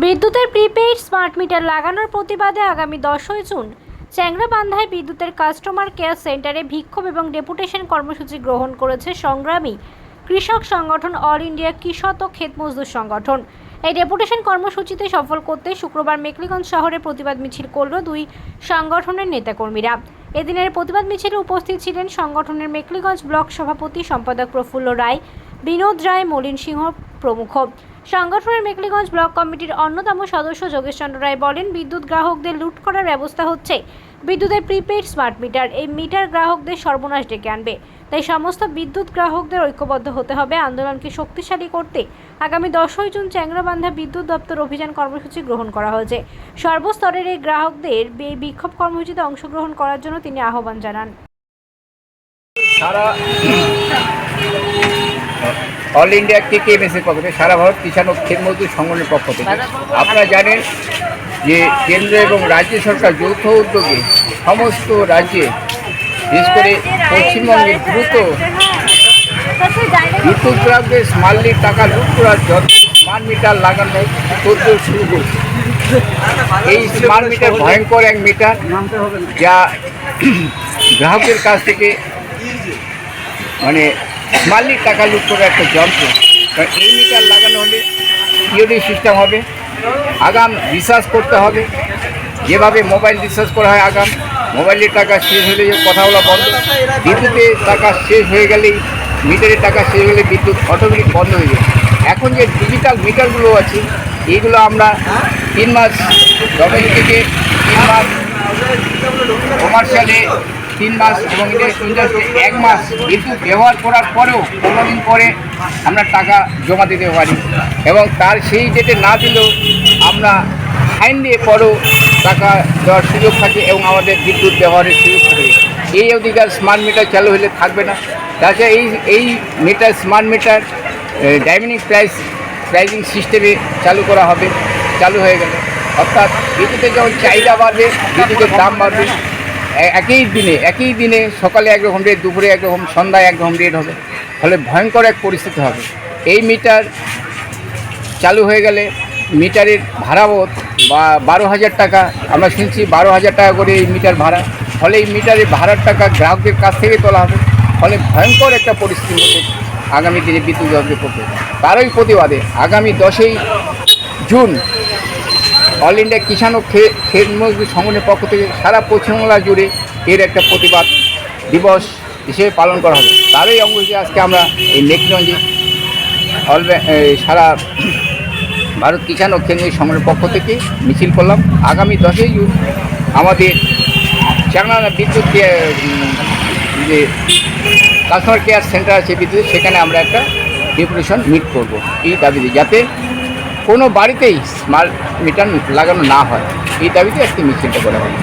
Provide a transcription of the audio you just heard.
বিদ্যুতের prepaid smart metre লাগানোর প্রতিবাদে আগামী দশই জুন চ্যাংরাবান্ধায় বিদ্যুতের কাস্টমার কেয়ার সেন্টারে বিক্ষোভ এবং ডেপুটেশন কর্মসূচি গ্রহণ করেছে সংগ্রামী কৃষক সংগঠন অল ইন্ডিয়া কৃষক ও ক্ষেত মজদুর সংগঠন। এই ডেপুটেশন কর্মসূচিতে সফল করতে শুক্রবার মেকলিগঞ্জ শহরে প্রতিবাদ মিছিল করল দুই সংগঠনের নেতাকর্মীরা। এদিনের প্রতিবাদ মিছিলে উপস্থিত ছিলেন সংগঠনের মেকলিগঞ্জ ব্লক সভাপতি সম্পাদক প্রফুল্ল রায়, বিনোদ রায়, মলিন সিংহ প্রমুখ। সংগঠনের মেকলিগঞ্জ ব্লক কমিটির অন্যতম সদস্য যোগেশ চন্দ্র রায় বলেন, বিদ্যুৎ গ্রাহকদের লুট করার ব্যবস্থা হচ্ছে। বিদ্যুতের প্রিপেইড স্মার্ট মিটার, এই মিটার গ্রাহকদের সর্বনাশ ডেকে আনবে। তাই সমস্ত বিদ্যুৎ গ্রাহকদের ঐক্যবদ্ধ হতে হবে আন্দোলনকে শক্তিশালী করতে। আগামী দশই জুন চ্যাংরাবান্ধা বিদ্যুৎ দপ্তর অভিযান কর্মসূচি গ্রহণ করা হয়েছে। সর্বস্তরের এই গ্রাহকদের এই বিক্ষোভ কর্মসূচিতে অংশগ্রহণ করার জন্য তিনি আহ্বান জানান। অল ইন্ডিয়া কে কে এর পক্ষ থেকে সারা ভারত কিষাণ ও ক্ষেত মজদুর সংগঠনের পক্ষ থেকে। আপনারা জানেন যে কেন্দ্র এবং রাজ্য সরকার যৌথ উদ্যোগে সমস্ত রাজ্যে, বিশেষ করে পশ্চিমবঙ্গে দ্রুত বিদ্যুৎ গ্রাহকদের স্মার্টলির টাকা লুট করার জন্য স্মার্ট মিটার লাগানোর তোড়জোড় শুরু করছে। এই স্মার্ট মিটার ভয়ঙ্কর এক মিটার যা গ্রাহকের কাছ থেকে মানে স্মার্টলির টাকা লুট করার একটা যন্ত্র। এই মিটার লাগানো হলে পিওডি সিস্টেম হবে, আগাম রিচার্জ করতে হবে। যেভাবে মোবাইল রিচার্জ করা হয় আগাম মোবাইলের টাকা শেষ হলে কথা বলা বন্ধ, বিদ্যুতের টাকা শেষ হয়ে গেলেই মিটারের টাকা শেষ হলে বিদ্যুৎ অটোমেটিক বন্ধ হয়ে যায়। এখন যে ডিজিটাল মিটারগুলো আছে, এইগুলো আমরা তিন মাস ডোমেস্টিকে তিন মাস কমার্শিয়ালে তিন মাস এবং এক মাস। বিদ্যুৎ ব্যবহার করার পরেও পনেরো দিন পরে আমরা টাকা জমা দিতে পারি এবং তার সেই ডেটে না দিলেও আমরা ফাইন দিয়ে পরেও টাকা দেওয়ার সুযোগ থাকে এবং আমাদের বিদ্যুৎ ব্যবহারের সুযোগ থাকে। এই অধিকার স্মার্ট মিটার চালু হলে থাকবে না। তাছাড়া এই এই meter smart meter dynamic price pricing সিস্টেমে চালু করা হবে। চালু হয়ে গেলে। অর্থাৎ বিদ্যুতের যখন চাহিদা বাড়বে, বিদ্যুতের দাম বাড়বে। একই দিনে একই দিনে সকালে একরকম রেট দুপুরে একরকম সন্ধ্যায় একরকম রেট হবে। ফলে ভয়ঙ্কর এক পরিস্থিতি হবে। এই মিটার চালু হয়ে গেলে মিটারের ভাড়াবোধ বা বারো হাজার টাকা, আমরা শুনছি বারো হাজার টাকা করে এই মিটার ভাড়া। ফলে এই মিটারের ভাড়ার টাকা গ্রাহকদের কাছ থেকে তোলা হবে। ফলে ভয়ঙ্কর একটা পরিস্থিতির মধ্যে আগামী দিনে বিদ্যুৎ দপ্তর পড়বে তারই প্রতিবাদে আগামী দশই জুন অল ইন্ডিয়া কিষাণ ও খে- ক্ষেত মজদুর সংগঠনের পক্ষ থেকে সারা পশ্চিমবাংলা জুড়ে এর একটা প্রতিবাদ দিবস হিসেবে পালন করা হবে। তারই অঙ্গ হিসেবে আজকে আমরা এই নেকগঞ্জে অল সারা ভারত কিষাণ ও কেন্দ্রীয় সংগঠনের পক্ষ থেকে মিছিল করলাম। আগামী দশই জুন আমাদের চাংলা বিদ্যুৎ যে কাস্টমার কেয়ার সেন্টার আছে বিদ্যুৎ সেখানে আমরা একটা ডেপুটেশন মিট করব। এই দাবিতে যাতে কোনো বাড়িতেই স্মার্ট মিটার লাগানো না হয়। এই দাবিতে একটি মিছিলটা করা হবে